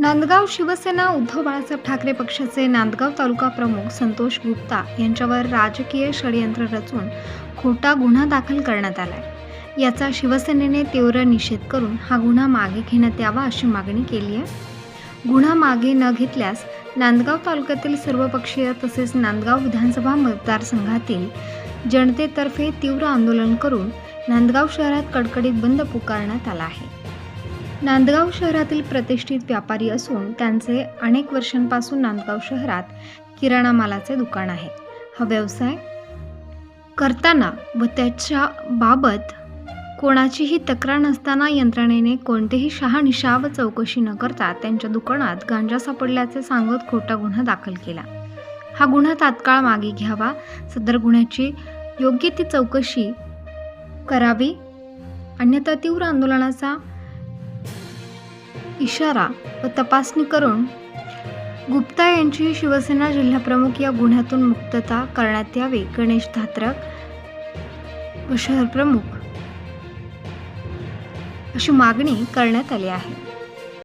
नांदगाव शिवसेना उद्धव बाळासाहेब ठाकरे पक्षाचे नांदगाव तालुका प्रमुख संतोष गुप्ता यांच्यावर राजकीय षडयंत्र रचून खोटा गुन्हा दाखल करण्यात आलाय. याचा शिवसेनेने तीव्र निषेध करून हा गुन्हा मागे घेण्यात यावा अशी मागणी केली आहे. गुन्हा मागे न घेतल्यास नांदगाव तालुक्यातील सर्वपक्षीय तसेच नांदगाव विधानसभा मतदारसंघातील जनतेतर्फे तीव्र आंदोलन करून नांदगाव शहरात कडकडीत बंद पुकारण्यात आला आहे. नांदगाव शहरातील प्रतिष्ठित व्यापारी असून त्यांचे अनेक वर्षांपासून नांदगाव शहरात किराणा मालाचे दुकान आहे. हा व्यवसाय करताना व त्याच्या बाबत कोणाचीही तक्रार नसताना यंत्रणेने कोणतेही शहानिशा व चौकशी न करता त्यांच्या दुकानात गांजा सापडल्याचे सांगत खोटा गुन्हा दाखल केला. हा गुन्हा तात्काळ मागे घ्यावा सदर गुन्ह्याची योग्य ती चौकशी करावी अन्यथा तीव्र आंदोलनाचा इशारा व तपासणी करून गुप्ता यांची शिवसेना जिल्हाप्रमुख या गुन्ह्यातून मुक्तता करण्यात यावी गणेश धात्रक व शहर प्रमुख अशी मागणी करण्यात आली आहे.